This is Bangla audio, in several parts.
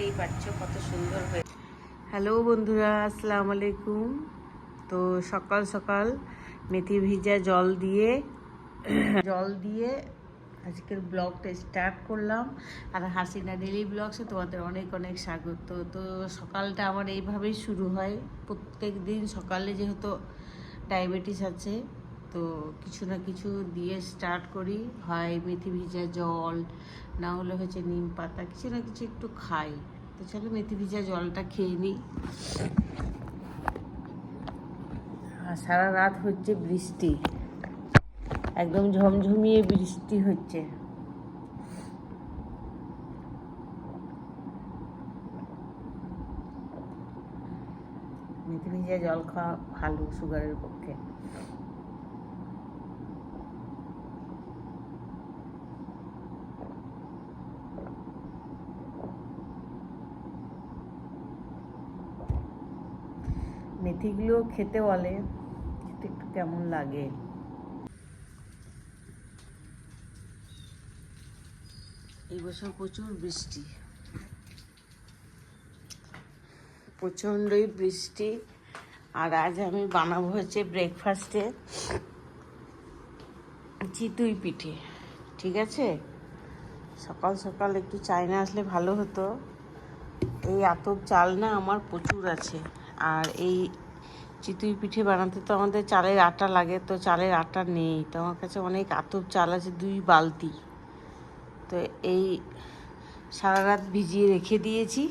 দেখতেই পাচ্ছ কত সুন্দর হয়ে হ্যালো বন্ধুরা আসসালাম আলাইকুম তো সকাল সকাল মেথি ভিজা জল দিয়ে জল দিয়ে আজকের ব্লগটা স্টার্ট করলাম। আর হাসিনা ডেলি ব্লগসে তোমাদের অনেক অনেক স্বাগত। তো সকালটা আমার এইভাবেই শুরু হয়। প্রত্যেক দিন সকালে যেহেতু ডায়াবেটিস আছে তো কিছু না কিছু দিয়ে স্টার্ট করি। হয় মেথি ভিজা জল, না হলে হচ্ছে নিম পাতা, কিছু না কিছু একটু খাই। তো চলো মেথি ভিজা জলটা খেয়ে নিই। আর সারা রাত হচ্ছে বৃষ্টি। একদম ঝমঝমিয়ে বৃষ্টি হচ্ছে। মেথি ভিজা জল খাওয়া ভালো সুগারের পক্ষে। মেথিগুলো খেতে বলে, খেতে একটু কেমন লাগে? এই বছর প্রচুর বৃষ্টি। প্রচণ্ডই বৃষ্টি। আর আজ আমি বানাবো হচ্ছে ব্রেকফাস্টে চিতুই পিঠে, ঠিক আছে? সকাল সকাল একটু চায়না আসলে ভালো হতো। এই আতপ চাল না আমার প্রচুর আছে। আর এই চিতুই পিঠে বানাতে তো আমাদের চালের আটা লাগে, তো চালের আটা নেই। তো আমার কাছে অনেক আতপ চাল আছে, দুই বালতি। তো এই সারা রাত ভিজিয়ে রেখে দিয়েছি।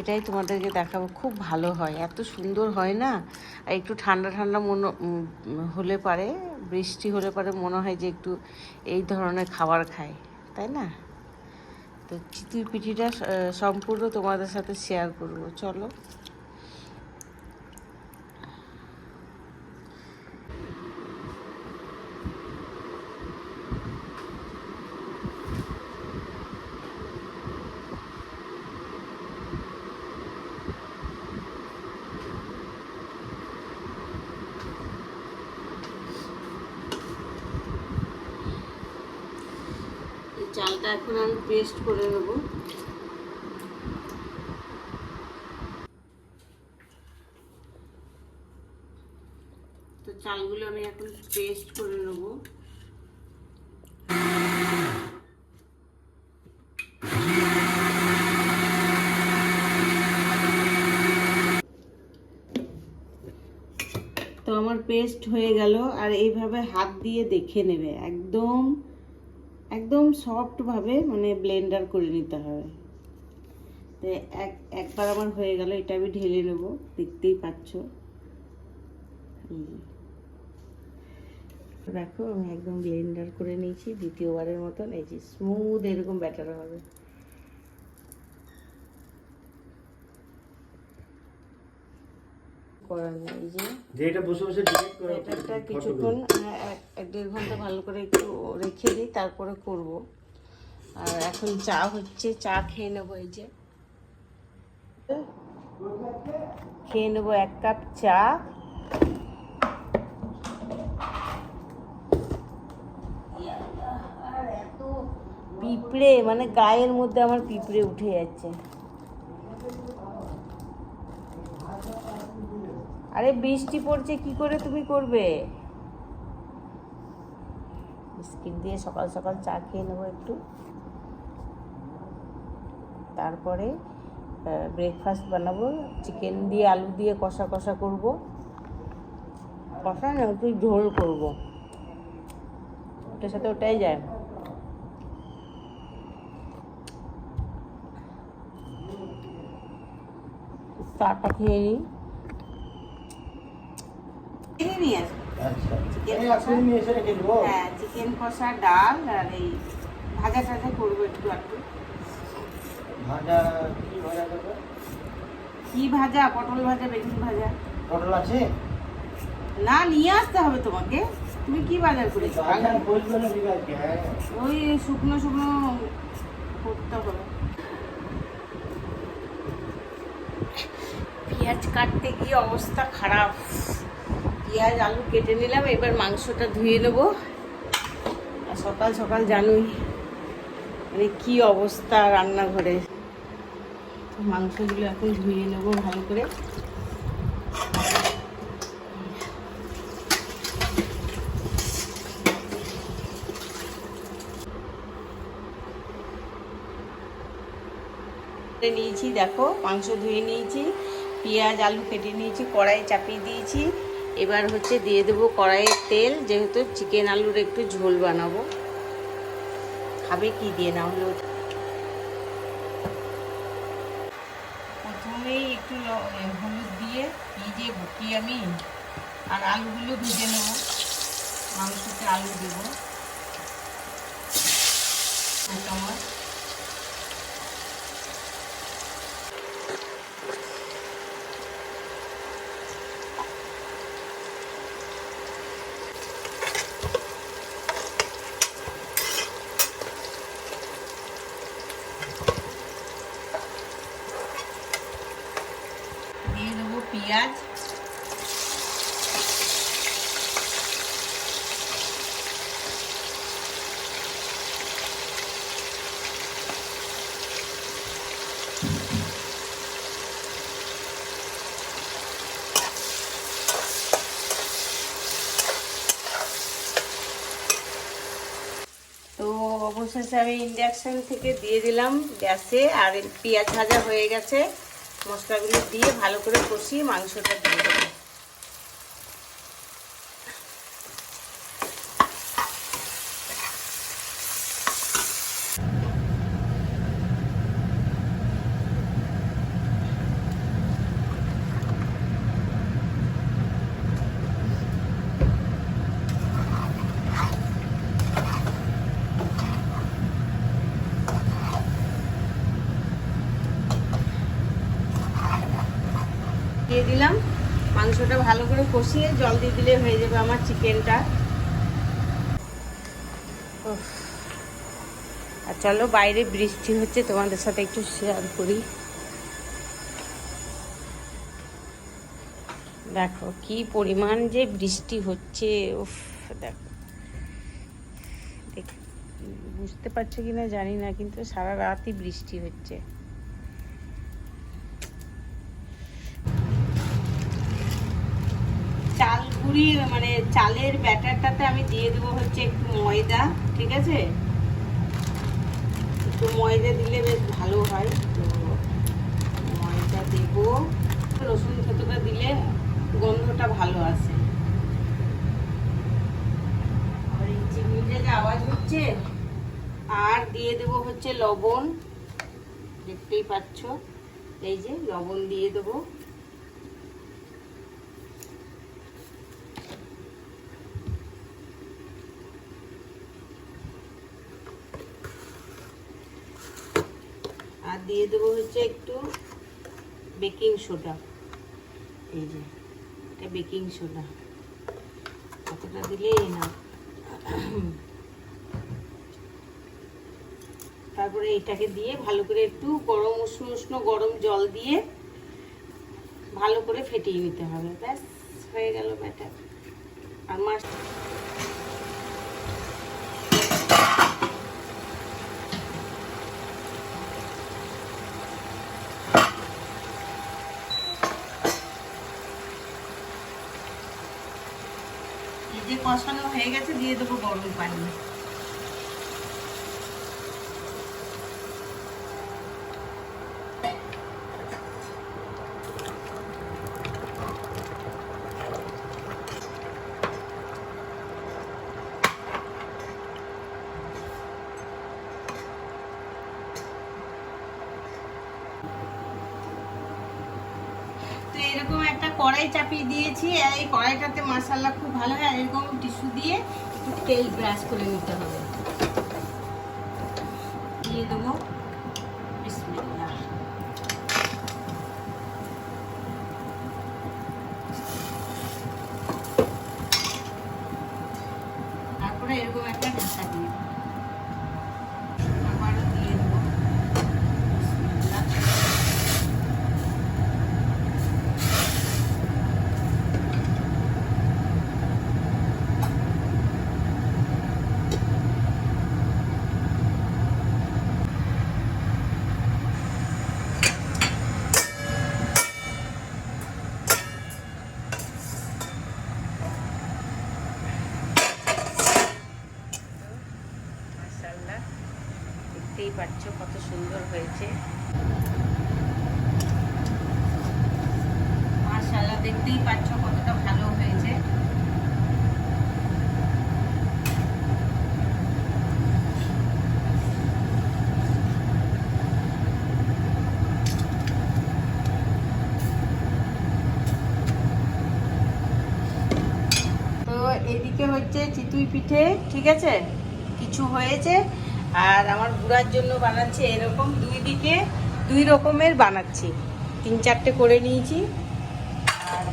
এটাই তোমাদেরকে দেখাবো, খুব ভালো হয়। এত সুন্দর হয় না? আর একটু ঠান্ডা ঠান্ডা মনে হলে পারে, বৃষ্টি হলে পারে, মনে হয় যে একটু এই ধরনের খাবার খায়, তাই না? তো চিতুই পিঠিটা সম্পূর্ণ তোমাদের সাথে শেয়ার করব। চলো। চালটা এখন আমি পেস্ট করে নেব। তো চালগুলো আমি এখন পেস্ট করে নেব। তো আমার পেস্ট হয়ে গেল, আর এইভাবে হাত দিয়ে দেখে নেবে, একদম একদম সফটভাবে মানে ব্লেন্ডার করে নিতে হবে তো এক, একবার আমার হয়ে গেল, এটা আমি ঢেলে নেব, দেখতেই পাচ্ছ। দেখো, আমি একদম ব্লেন্ডার করে নিয়েছি, দ্বিতীয়বারের মতন, এই যে স্মুথ এরকম ব্যাটার হবে। করার নেই এই যে। এটা বসে বসে ডিলেট করে ব্যাটারটা কিছুক্ষণ এক- এক দেড় ঘণ্টা ভালো করে একটু রেখে দিই তারপরে করব। আর এখন চা হচ্ছে চা খেয়ে নেব এই যে। খেয়ে নেব এক কাপ চা। পিঁপড়ে মানে গায়ের মধ্যে আমার পিঁপড়ে উঠে যাচ্ছে। আরে বৃষ্টি পড়ছে, কি করে তুমি করবে? বিস্কিট দিয়ে সকাল সকাল চা খেয়ে নেব একটু। তারপরে ব্রেকফাস্ট বানাবো। চিকেন দিয়ে আলু দিয়ে কষা কষা করব। কষা না, একটু ঝোল করব। ওটার সাথে ওটাই যায়। চাটা খেয়ে নিই। নিয়ে আসব। আচ্ছা দেবো? হ্যাঁ চিকেন কষা ডাল আর এই ভাজা টাজা করব একটু ভাজা কি পটল ভাজা বেগুন ভাজা। পটল আছে? না নিয়ে আসতে হবে তোমাকে। তুমি কি বাজার করেছ? হ্যাঁ। ওই শুকনো শুকনো করতে হবে। পেঁয়াজ কাটতে গিয়ে অবস্থা খারাপ। পেঁয়াজ, আলু কেটে নিলাম, এবার মাংসটা ধুয়ে নেব। আর সকাল সকাল জানুই মানে কি অবস্থা রান্নাঘরে। মাংসগুলো এখন ধুয়ে নেব ভালো করে। নিয়েছি, দেখো, মাংস ধুয়ে নিয়েছি, পেঁয়াজ, আলু কেটে নিয়েছি, কড়াই চাপিয়ে দিয়েছি। এবার হচ্ছে দিয়ে দেবো কড়াইয়ের তেল, যেহেতু চিকেন আলুর একটু ঝোল বানাবো। খাবে কি দিয়ে না হলো প্রথমেই একটু হলুদ দিয়ে ভিজে বকি আমি, আর আলুগুলো ভেজে নেব। মাংসতে আলু দেবো আমার দিয়ে দেবো পেঁয়াজ তো অবশেষে আমি ইন্ডাকশান থেকে দিয়ে দিলাম গ্যাসে, আর পেঁয়াজ ভাজা হয়ে গেছে। মশলাগুলো দিয়ে ভালো করে কষিয়ে মাংসটা দিয়ে দেবো দিয়ে দিলাম মাংসটা ভালো করে কষিয়ে জল দিয়ে দিলে হয়ে যাবে আমার চিকেনটা। আর চলো বাইরে বৃষ্টি হচ্ছে, তোমাদের সাথে একটু শেয়ার করি। দেখো কি পরিমাণ যে বৃষ্টি হচ্ছে, উফ দেখ- বুঝতে পারছ কিনা জানি না, কিন্তু সারা রাতই বৃষ্টি হচ্ছে। গুঁড়ি মানে চালের ব্যাটারটাতে আমি দিয়ে দেবো হচ্ছে একটু ময়দা, ঠিক আছে? একটু ময়দা দিলে বেশ ভালো হয়। তো ময়দা দেব। রসুন থেতোটা দিলে গন্ধটা ভালো আসে। আর এই চিমনিটা যে আওয়াজ হচ্ছে, আর দিয়ে দেবো হচ্ছে লবণ। দেখতেই পাচ্ছ? এই যে লবণ দিয়ে দেবো। দিয়ে দেবো হচ্ছে একটু বেকিং সোডা এই যে, এটা বেকিং সোডা কতটা দিলেই না? তারপরে এটাকে দিয়ে ভালো করে একটু গরম উষ্ণ উষ্ণ গরম জল দিয়ে ভালো করে ফেটিয়ে নিতে হবে। ব্যাস, হয়ে গেল ব্যাটার আর মাছ যে কষানো হয়ে গেছে দিয়ে দেবো গরম পানি তো এরকম একটা কড়াই চাপিয়ে দিয়েছি। এই কড়াইটাতে মশালা খুব ভালো হয়, আর এরকম টিস্যু দিয়ে তেল ব্রাশ করে নিতে হবে। দিয়ে দেবো বিসমিল্লাহ তারপরে এরকম একটা ঢাকা দিয়ে দেবো। আবারও দিয়ে দেবো বিসমিল্লাহ পাচ্ছ, কত সুন্দর হয়েছে। মাশাআল্লাহ, দেখতেই পাচ্ছ কতটা ভালো হয়েছে। তো এদিকে হচ্ছে চিতুই পিঠে, ঠিক আছে? কিছু হয়েছে। আর আমার বুড়ার জন্য বানাচ্ছি এরকম দুই দিকে দুই রকমের বানাচ্ছি। তিন চারটে করে নিয়েছি। আর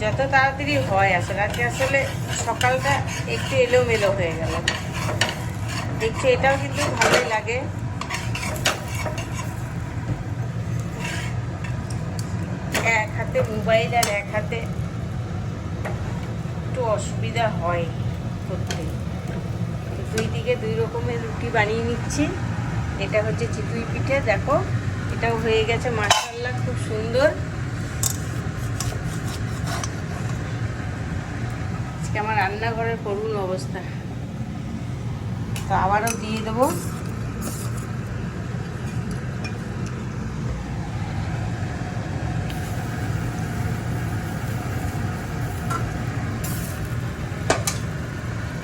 যত তাড়াতাড়ি হয়, আসলে আজকে আসলে সকালটা একটু এলোমেলো হয়ে গেল। দেখছি এটাও কিন্তু ভালোই লাগে। এক হাতে মোবাইল আর এক হাতে একটু অসুবিধা হয় করতে দুই দিকে দুই রকমের রুটি বানিয়ে নিচ্ছি। এটা হচ্ছে চিতুই পিঠে, দেখো, এটাও হয়ে গেছে মাসাল্লা খুব সুন্দর। আজকে আমার রান্নাঘরের করুণ অবস্থা। তো আবারও দিয়ে দেবো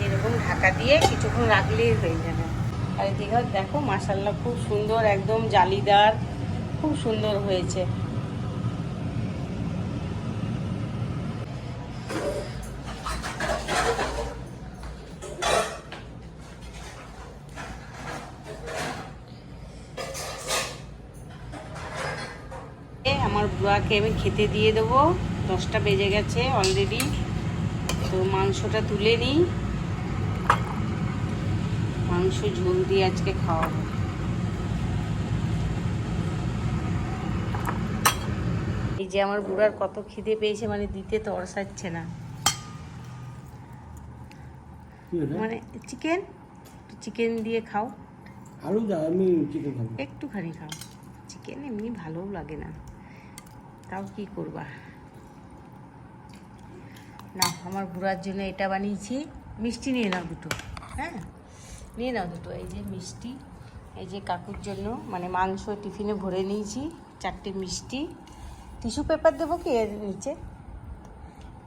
এরকম ঢাকা কিছুক্ষণ রাখলেই হয়ে যাবে। আর এদিকে দেখো মাসাল্লা খুব সুন্দর, একদম জালিদার, খুব সুন্দর হয়েছে। আমার বুড়াকে আমি খেতে দিয়ে দেবো। দশটা বেজে গেছে অলরেডি তো মাংসটা তুলে নিই। মাংস ঝোল দিয়ে আজকে খাওয়াবো। এই যে আমার বুড়ার কত খিদে পেয়েছে মানে দিতে তো অরসাচ্ছে না। মানে চিকেন চিকেন দিয়ে খাও। আলু দাও আমি চিকেন খাব। একটুখানি খাও। চিকেন এমনি ভালোও লাগে না। তাও কি করবা? না আমার বুড়ার জন্য এটা বানিয়েছি। মিষ্টি নিয়ে নাও দুটো হ্যাঁ? নিয়ে নাও দুটো, এই যে মিষ্টি, এই যে কাকুর জন্য মানে মাংস টিফিনে ভরে নিয়েছি, চারটে মিষ্টি। টিস্যু পেপার দেবো কি এর নিচে?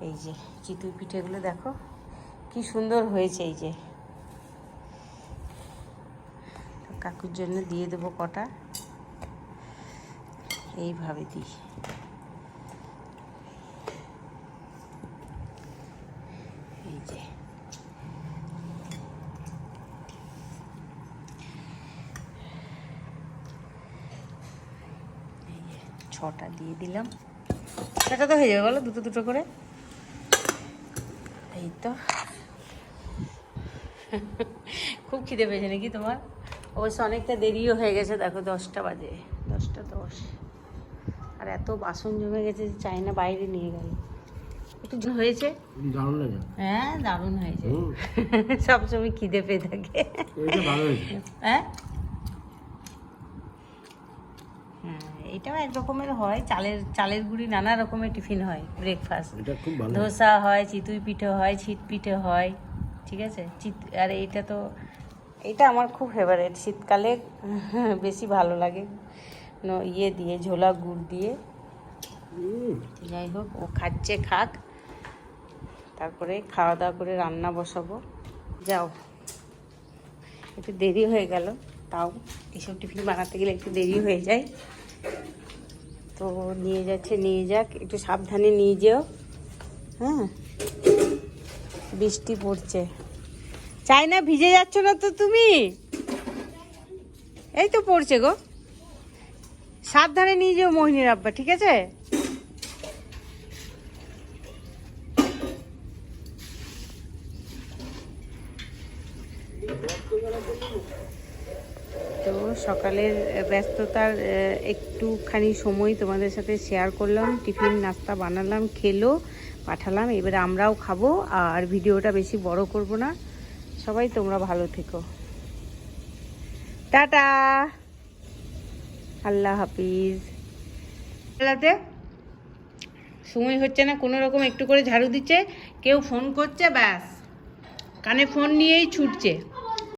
এই যে চিতুই পিঠেগুলো দেখো, কি সুন্দর হয়েছে এই যে। কাকুর জন্য দিয়ে দেবো কটা। এইভাবে দিই এই যে এই যে ছটা দিয়ে দিলাম। ছটা তো হয়ে যাবে বলো দুটো দুটো করে। এই তো। খুব খিদে পেয়েছে নাকি তোমার? অবশ্য অনেকটা দেরিও হয়ে গেছে দেখো দশটা বাজে। দশটা দশ। আর এত বাসন জমে গেছে যে চাই না বাইরে নিয়ে গেল। একটু হয়েছে? দারুণ হ্যাঁ দারুণ হয়েছে। সবসময় খিদে পেয়ে থাকে। হ্যাঁ? হ্যাঁ এটাও এক রকমের হয় চালের চালের গুঁড়ি নানা রকমের টিফিন হয় ব্রেকফাস্ট এটা ধোসা হয় চিতুই পিঠে হয় ছিট পিঠে হয় ঠিক আছে? চিত আর এইটা তো এটা আমার খুব ফেভারেট শীতকালে বেশি ভালো লাগে। ইয়ে দিয়ে ঝোলা গুড় দিয়ে। যাই হোক ও খাচ্ছে খাক। তারপরে খাওয়া দাওয়া করে রান্না বসাবো। যাও। একটু দেরি হয়ে গেল তাও। এইসব টিফিন বানাতে গেলে একটু দেরি হয়ে যায়। তো নিয়ে যাচ্ছে, নিয়ে যাক, একটু সাবধানে নিয়ে যেও। হ্যাঁ বৃষ্টি পড়ছে। চাই না ভিজে যাচ্ছ না তো তুমি? এই তো পড়ছে গো। সাবধানে নিয়ে যেও, মোহিনীর আব্বা, ঠিক আছে? তো সকালের ব্যস্ততার একটুখানি সময় তোমাদের সাথে শেয়ার করলাম, টিফিন, নাস্তা বানালাম, খেলো, পাঠালাম, এবারে আমরাও খাব, আর ভিডিওটা বেশি বড় করব না। সবাই তোমরা ভালো থেকো। টাটা! আল্লাহ হাফিজ। সময় হচ্ছে না, কোনো রকম একটু করে ঝাড়ু দিচ্ছে, কেউ ফোন করছে, ব্যাস। কানে ফোন নিয়েই ছুটছে।